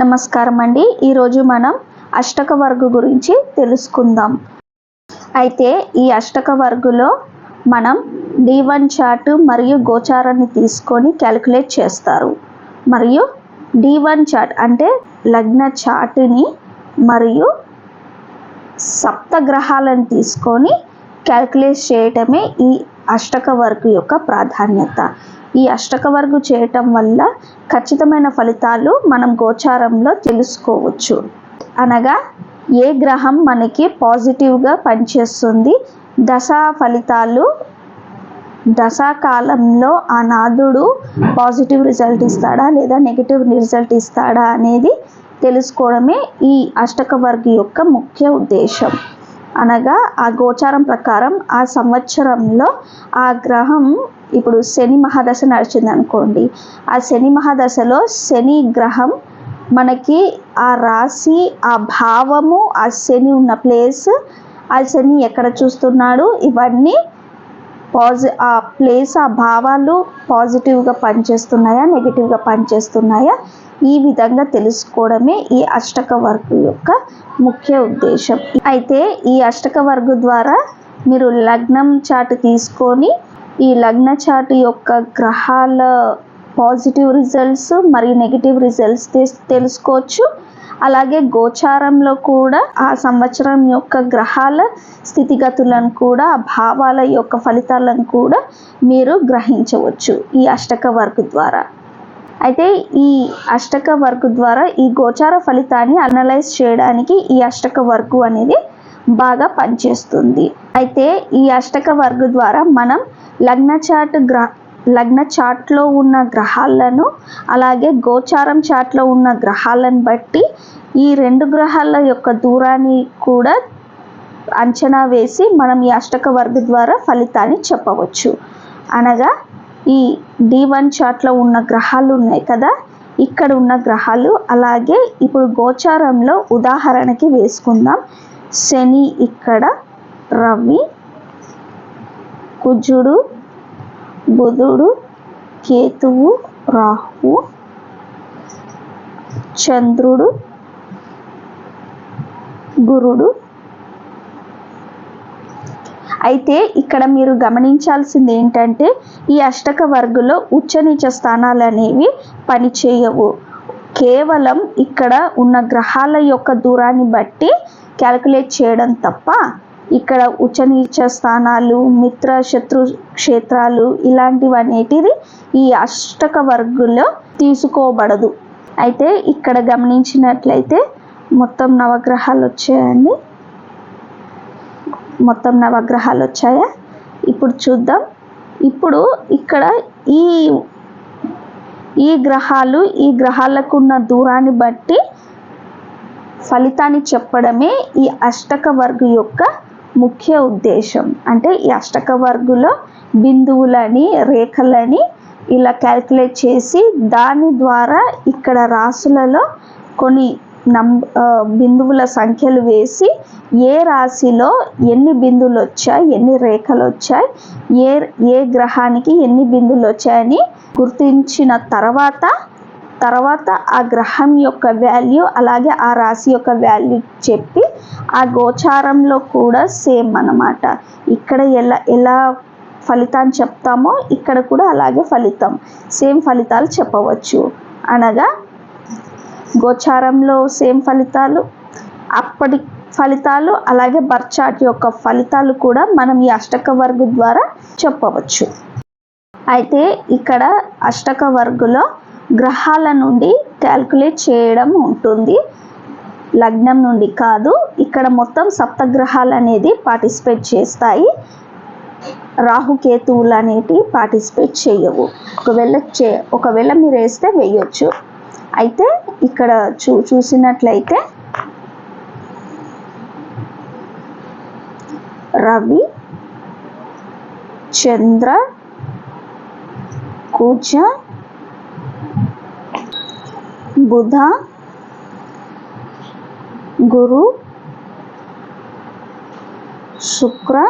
నమస్కారం అండి ఈరోజు మనం అష్టక వర్గు గురించి తెలుసుకుందాం. అయితే ఈ అష్టక వర్గులో మనం డి వన్ చార్ట్ మరియు గోచారాన్ని తీసుకొని క్యాలిక్యులేట్ చేస్తారు. మరియు డి వన్ చార్ట్ అంటే లగ్న చార్టుని మరియు సప్తగ్రహాలను తీసుకొని క్యాలిక్యులేట్ చేయటమే ఈ అష్టక వర్గు యొక్క ప్రాధాన్యత. ఈ అష్టక వర్గు చేయటం వల్ల ఖచ్చితమైన ఫలితాలు మనం గోచారంలో తెలుసుకోవచ్చు. అనగా ఏ గ్రహం మనకి పాజిటివ్గా పనిచేస్తుంది దశా ఫలితాలు దశాకాలంలో ఆ నాదుడు పాజిటివ్ రిజల్ట్ ఇస్తాడా లేదా నెగిటివ్ రిజల్ట్ ఇస్తాడా అనేది తెలుసుకోవడమే ఈ అష్టక వర్గ యొక్క ముఖ్య ఉద్దేశం. అనగా ఆ గోచారం ప్రకారం ఆ సంవత్సరంలో ఆ గ్రహం ఇప్పుడు శని మహాదశ నడిచింది అనుకోండి ఆ శని మహాదశలో శని గ్రహం మనకి ఆ రాశి ఆ భావము ఆ శని ఉన్న ప్లేస్ ఆ శని ఎక్కడ చూస్తున్నాడు ఇవన్నీ పాజి ఆ ప్లేస్ ఆ భావాలు పాజిటివ్గా పనిచేస్తున్నాయా నెగిటివ్గా పనిచేస్తున్నాయా ఈ విధంగా తెలుసుకోవడమే ఈ అష్టక వర్గు యొక్క ముఖ్య ఉద్దేశం. అయితే ఈ అష్టక వర్గు ద్వారా మీరు లగ్నం చాటు తీసుకొని ఈ లగ్న చాటు యొక్క గ్రహాల పాజిటివ్ రిజల్ట్స్ మరియు నెగిటివ్ రిజల్ట్స్ తెలుసుకోవచ్చు. అలాగే గోచారంలో కూడా ఆ సంవత్సరం యొక్క గ్రహాల స్థితిగతులను కూడా ఆ భావాల యొక్క ఫలితాలను కూడా మీరు గ్రహించవచ్చు ఈ అష్టక వర్క్ ద్వారా. అయితే ఈ అష్టక వర్గు ద్వారా ఈ గోచార ఫలితాన్ని అనలైజ్ చేయడానికి ఈ అష్టక వర్గు అనేది బాగా పనిచేస్తుంది. అయితే ఈ అష్టక వర్గ ద్వారా మనం లగ్న చాట్ గ్రహ లగ్న చాట్లో ఉన్న గ్రహాలను అలాగే గోచారం చాట్లో ఉన్న గ్రహాలను బట్టి ఈ రెండు గ్రహాల యొక్క దూరాన్ని కూడా అంచనా వేసి మనం ఈ అష్టక వర్గ ద్వారా ఫలితాన్ని చెప్పవచ్చు. అనగా ఈ డి వన్ చార్ట్లో ఉన్న గ్రహాలు ఉన్నాయి కదా ఇక్కడ ఉన్న గ్రహాలు అలాగే ఇప్పుడు గోచారంలో ఉదాహరణకి వేసుకుందాం. శని ఇక్కడ రవి కుజుడు బుధుడు కేతువు రాహువు చంద్రుడు గురుడు. అయితే ఇక్కడ మీరు గమనించాల్సింది ఏంటంటే ఈ అష్టక వర్గులో ఉచ్చనీచ స్థానాలు అనేవి పనిచేయవు కేవలం ఇక్కడ ఉన్న గ్రహాల యొక్క దూరాన్ని బట్టి క్యాలిక్యులేట్ చేయడం తప్ప ఇక్కడ ఉచ్చనీచ స్థానాలు మిత్ర శత్రు క్షేత్రాలు ఇలాంటివి అనేటివి ఈ అష్టక వర్గులో తీసుకోబడదు. అయితే ఇక్కడ గమనించినట్లయితే మొత్తం నవగ్రహాలు వచ్చాయండి. మొత్తం నవగ్రహాలు వచ్చాయా? ఇప్పుడు చూద్దాం. ఇప్పుడు ఇక్కడ ఈ ఈ గ్రహాలు ఈ గ్రహాలకు ఉన్న దూరాన్ని బట్టి ఫలితాన్ని చెప్పడమే ఈ అష్టక వర్గు యొక్క ముఖ్య ఉద్దేశం. అంటే ఈ అష్టక వర్గులో బిందువులని రేఖలని ఇలా క్యాల్కులేట్ చేసి దాని ద్వారా ఇక్కడ రాసులలో కొన్ని నం బిందువుల సంఖ్యలు వేసి ఏ రాశిలో ఎన్ని బిందువులు వచ్చాయి ఎన్ని రేఖలు వచ్చాయి ఏ ఏ గ్రహానికి ఎన్ని బిందువులు వచ్చాయని గుర్తించిన తర్వాత తర్వాత ఆ గ్రహం యొక్క వాల్యూ అలాగే ఆ రాశి యొక్క వాల్యూ చెప్పి ఆ గోచారంలో కూడా సేమ్ అన్నమాట. ఇక్కడ ఎలా ఎలా ఫలితాన్ని చెప్తామో ఇక్కడ కూడా అలాగే ఫలితం. సేమ్ ఫలితాలు చెప్పవచ్చు. అనగా గోచారంలో సేమ్ ఫలితాలు అప్పటి ఫలితాలు అలాగే బర్చాట్ యొక్క ఫలితాలు కూడా మనం ఈ అష్టక వర్గు ద్వారా చెప్పవచ్చు. అయితే ఇక్కడ అష్టక వర్గులో గ్రహాల నుండి క్యాల్కులేట్ చేయడం ఉంటుంది. లగ్నం నుండి కాదు ఇక్కడ మొత్తం సప్తగ్రహాలు అనేది పార్టిసిపేట్ చేస్తాయి. రాహుకేతువులు అనేటివి పార్టిసిపేట్ చేయవు. ఒకవేళ చే ఒకవేళ మీరు వేస్తే వేయొచ్చు. అయితే ఇక్కడ చూ చూసినట్లయితే రవి చంద్ర కూచ బుధ గురు శుక్ర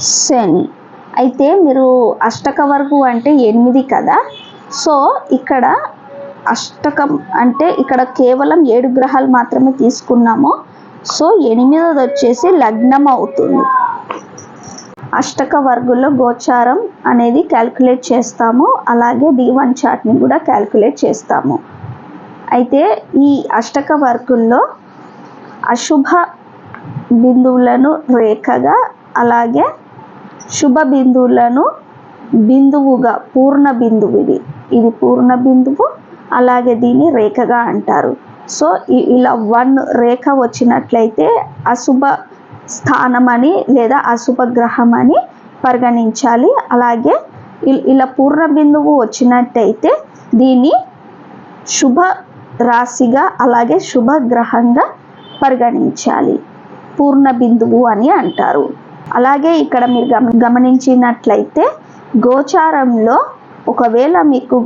శని. అయితే మీరు అష్టక వరకు అంటే ఎనిమిది కదా? సో ఇక్కడ అష్టకం అంటే ఇక్కడ కేవలం ఏడు గ్రహాలు మాత్రమే తీసుకున్నాము. సో ఎనిమిదోది వచ్చేసి లగ్నం అవుతుంది. అష్టక వర్గుల్లో గోచారం అనేది క్యాల్కులేట్ చేస్తాము. అలాగే డి వన్ చార్ట్ని కూడా క్యాల్కులేట్ చేస్తాము. అయితే ఈ అష్టక వర్గుల్లో అశుభ బిందువులను రేఖగా అలాగే శుభ బిందువులను బిందువుగా పూర్ణ బిందువు ఇది. ఇది పూర్ణ బిందువు అలాగే దీన్ని రేఖగా అంటారు. సో ఇలా వన్ రేఖ వచ్చినట్లయితే అశుభ స్థానం అని లేదా అశుభ గ్రహం అని పరిగణించాలి. అలాగే ఇలా పూర్ణ బిందువు వచ్చినట్టయితే దీన్ని శుభ రాశిగా అలాగే శుభ గ్రహంగా పరిగణించాలి. పూర్ణ బిందువు అని అంటారు. అలాగే ఇక్కడ మీరు గమ గమనించినట్లయితే గోచారంలో ఒకవేళ మీకు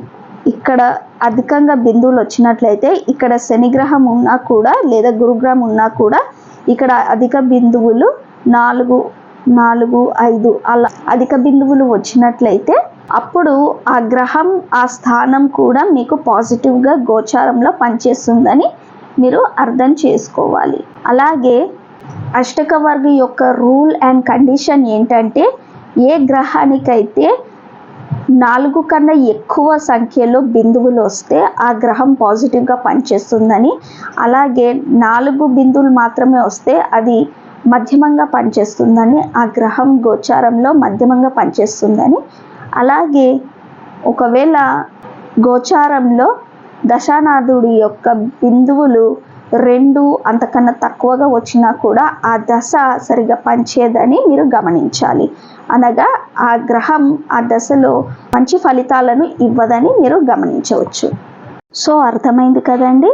ఇక్కడ అధికంగా బిందువులు వచ్చినట్లయితే ఇక్కడ శనిగ్రహం ఉన్నా కూడా లేదా గురుగ్రహం ఉన్నా కూడా ఇక్కడ అధిక బిందువులు నాలుగు నాలుగు ఐదు అలా అధిక బిందువులు వచ్చినట్లయితే అప్పుడు ఆ గ్రహం ఆ స్థానం కూడా మీకు పాజిటివ్గా గోచారంలో పనిచేస్తుందని మీరు అర్థం చేసుకోవాలి. అలాగే అష్టక వర్గ యొక్క రూల్ అండ్ కండిషన్ ఏంటంటే ఏ గ్రహానికైతే నాలుగు కన్నా ఎక్కువ సంఖ్యలో బిందువులు వస్తే ఆ గ్రహం పాజిటివ్గా పనిచేస్తుందని అలాగే నాలుగు బిందువులు మాత్రమే వస్తే అది మధ్యమంగా పనిచేస్తుందని ఆ గ్రహం గోచారంలో మధ్యమంగా పనిచేస్తుందని అలాగే ఒకవేళ గోచారంలో దశానాథుడి యొక్క బిందువులు రెండు అంతకన్నా తక్కువగా వచ్చినా కూడా ఆ దశ సరిగా పనిచేయదని మీరు గమనించాలి. అనగా ఆ గ్రహం ఆ దశలో మంచి ఫలితాలను ఇవ్వదని మీరు గమనించవచ్చు. సో అర్థమైంది కదండి?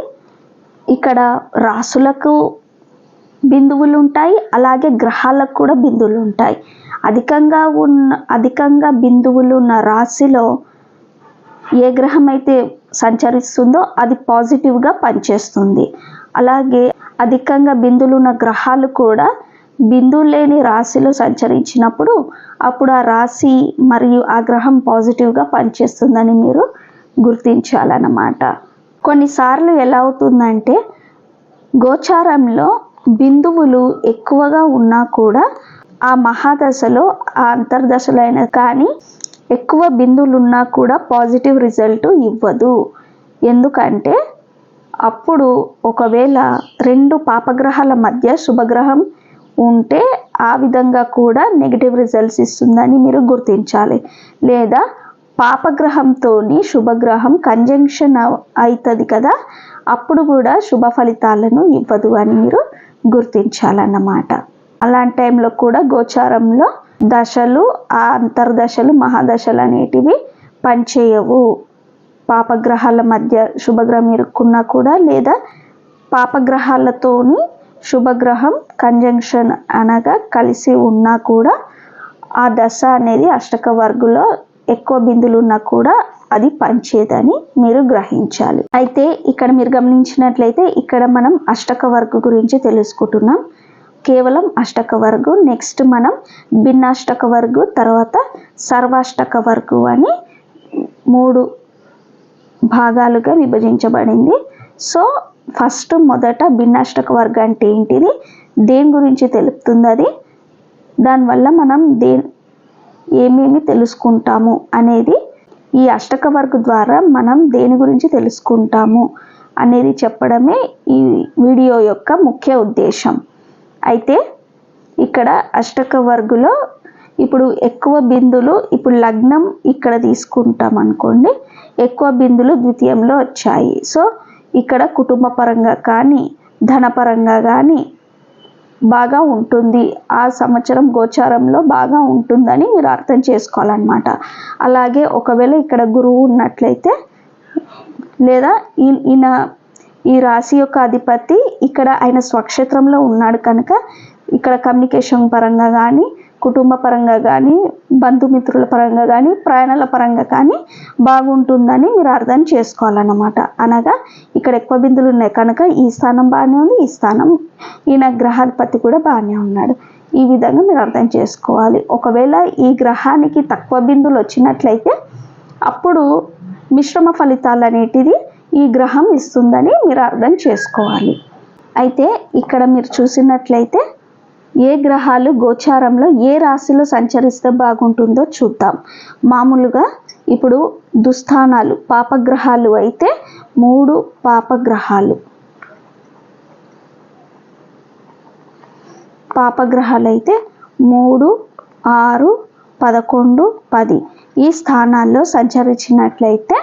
ఇక్కడ రాసులకు బిందువులు ఉంటాయి అలాగే గ్రహాలకు కూడా బిందువులు ఉంటాయి అధికంగా ఉన్న అధికంగా బిందువులు ఉన్న రాశిలో ఏ గ్రహం అయితే సంచరిస్తుందో అది పాజిటివ్గా పనిచేస్తుంది. అలాగే అధికంగా బిందువులు ఉన్న గ్రహాలు కూడా బిందువు లేని రాశిలో సంచరించినప్పుడు అప్పుడు ఆ రాశి మరియు ఆ గ్రహం పాజిటివ్గా పనిచేస్తుందని మీరు గుర్తించాలన్నమాట. కొన్నిసార్లు ఎలా అవుతుందంటే గోచారంలో బిందువులు ఎక్కువగా ఉన్నా కూడా ఆ మహాదశలో ఆ అంతర్దశలైన కానీ ఎక్కువ బిందువులు ఉన్నా కూడా పాజిటివ్ రిజల్ట్ ఇవ్వదు. ఎందుకంటే అప్పుడు ఒకవేళ రెండు పాపగ్రహాల మధ్య శుభగ్రహం ఉంటే ఆ విధంగా కూడా నెగిటివ్ రిజల్ట్స్ ఇస్తుందని మీరు గుర్తించాలి. లేదా పాపగ్రహంతో శుభగ్రహం కంజంక్షన్ అవుతుంది కదా అప్పుడు కూడా శుభ ఫలితాలను ఇవ్వదు అని మీరు గుర్తించాలన్నమాట. అలాంటి టైంలో కూడా గోచారంలో దశలు ఆ అంతర్దశలు మహాదశలు అనేటివి పనిచేయవు. పాపగ్రహాల మధ్య శుభగ్రహం ఇరుక్కున్నా కూడా లేదా పాపగ్రహాలతోని శుభగ్రహం కంజంక్షన్ అనగా కలిసి ఉన్నా కూడా ఆ దశ అనేది అష్టక వర్గులో ఎక్కువ బిందులు ఉన్నా కూడా అది పంచేదని మీరు గ్రహించాలి. అయితే ఇక్కడ మీరు గమనించినట్లయితే ఇక్కడ మనం అష్టక వర్గు గురించి తెలుసుకుంటున్నాం. కేవలం అష్టక వర్గు నెక్స్ట్ మనం భిన్నాష్టక వర్గు తర్వాత సర్వాష్టక వర్గు అని మూడు భాగాలుగా విభజించబడింది. సో ఫస్ట్ మొదట భిన్నాష్టక వర్గ అంటే ఏంటిది? దేని గురించి తెలుపుతుంది అది? దానివల్ల మనం దే ఏమేమి తెలుసుకుంటాము అనేది ఈ అష్టక వర్గ ద్వారా మనం దేని గురించి తెలుసుకుంటాము అనేది చెప్పడమే ఈ వీడియో యొక్క ముఖ్య ఉద్దేశం. అయితే ఇక్కడ అష్టక వర్గులో ఇప్పుడు ఎక్కువ బిందులు ఇప్పుడు లగ్నం ఇక్కడ తీసుకుంటాం అనుకోండి ఎక్కువ బిందులు ద్వితీయంలో వచ్చాయి. సో ఇక్కడ కుటుంబ పరంగా కానీ ధనపరంగా కానీ బాగా ఉంటుంది. ఆ సంవత్సరం గోచారంలో బాగా ఉంటుందని మీరు అర్థం చేసుకోవాలన్నమాట. అలాగే ఒకవేళ ఇక్కడ గురువు ఉన్నట్లయితే లేదా ఈ- ఈయన ఈ రాశి యొక్క అధిపతి ఇక్కడ ఆయన స్వక్షేత్రంలో ఉన్నాడు కనుక ఇక్కడ కమ్యూనికేషన్ పరంగా కానీ కుటుంబ పరంగా కానీ బంధుమిత్రుల పరంగా కానీ ప్రయాణాల పరంగా కానీ బాగుంటుందని మీరు అర్థం చేసుకోవాలన్నమాట. అనగా ఇక్కడ ఎక్కువ బిందులు ఉన్నాయి. కనుక ఈ స్థానం బాగానే ఉంది ఈ స్థానం ఈయన గ్రహాధిపతి కూడా బాగానే ఉన్నాడు. ఈ విధంగా మీరు అర్థం చేసుకోవాలి. ఒకవేళ ఈ గ్రహానికి తక్కువ బిందులు వచ్చినట్లయితే అప్పుడు మిశ్రమ ఫలితాలు అనేటిది ఈ గ్రహం ఇస్తుందని మీరు అర్థం చేసుకోవాలి. అయితే ఇక్కడ మీరు చూసినట్లయితే ఏ గ్రహాలు గోచారంలో ఏ రాశిలో సంచరిస్తే బాగుంటుందో చూద్దాం. మామూలుగా ఇప్పుడు దుస్థానాలు పాపగ్రహాలు అయితే మూడు పాపగ్రహాలు. పాపగ్రహాలు అయితే మూడు ఆరు పదకొండు పది. ఈ స్థానాల్లో సంచరించినట్లయితే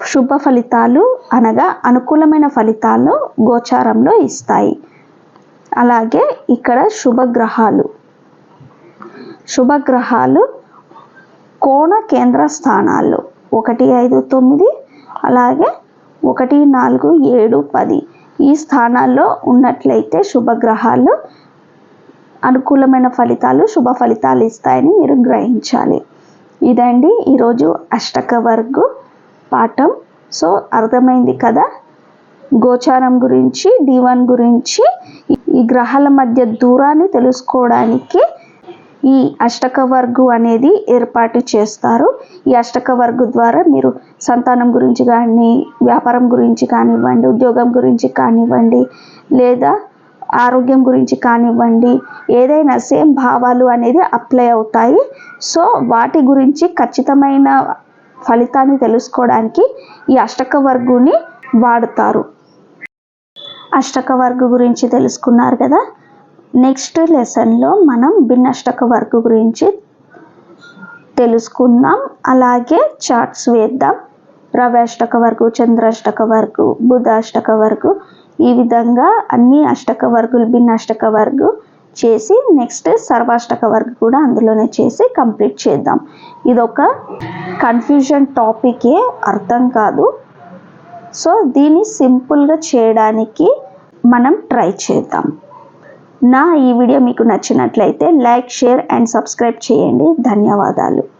శుభ ఫలితాలు అనగా అనుకూలమైన ఫలితాలు గోచారంలో ఇస్తాయి. అలాగే ఇక్కడ శుభగ్రహాలు. శుభగ్రహాలు కోణ కేంద్ర స్థానాల్లో ఒకటి ఐదు తొమ్మిది అలాగే ఒకటి నాలుగు ఏడు పది. ఈ స్థానాల్లో ఉన్నట్లయితే శుభగ్రహాలు అనుకూలమైన ఫలితాలు శుభ ఫలితాలు ఇస్తాయని మీరు గ్రహించాలి. ఇదండి ఈరోజు అష్టక వర్గు పాఠం. సో అర్థమైంది కదా? గోచారం గురించి డివన్ గురించి ఈ గ్రహాల మధ్య దూరాన్ని తెలుసుకోవడానికి ఈ అష్టకవర్గు అనేది ఏర్పాటు చేస్తారు. ఈ అష్టక వర్గు ద్వారా మీరు సంతానం గురించి కానీ వ్యాపారం గురించి కానివ్వండి ఉద్యోగం గురించి కానివ్వండి లేదా ఆరోగ్యం గురించి కానివ్వండి ఏదైనా సేమ్ భావాలు అనేది అప్లై అవుతాయి. సో వాటి గురించి ఖచ్చితమైన ఫలితాన్ని తెలుసుకోవడానికి ఈ అష్టకవర్గుని వాడుతారు. అష్టక వర్గు గురించి తెలుసుకున్నారు కదా. నెక్స్ట్ లెసన్లో మనం భిన్నష్టక వర్గు గురించి తెలుసుకుందాం. అలాగే చార్ట్స్ వేద్దాం. రవి అష్టక వర్గు చంద్రాష్టక వర్గు బుధాష్టక వర్గు ఈ విధంగా అన్ని అష్టక వర్గులు భిన్న అష్టక వర్గు చేసి నెక్స్ట్ సర్వాష్టక వర్గు కూడా అందులోనే చేసి కంప్లీట్ చేద్దాం. ఇది ఒక కన్ఫ్యూజన్ టాపికే అర్థం కాదు. సో దీన్ని సింపుల్గా చేయడానికి మనం ట్రై చేద్దాం. నా ఈ వీడియో మీకు నచ్చినట్లయితే లైక్ షేర్ అండ్ సబ్స్క్రైబ్ చేయండి. ధన్యవాదాలు.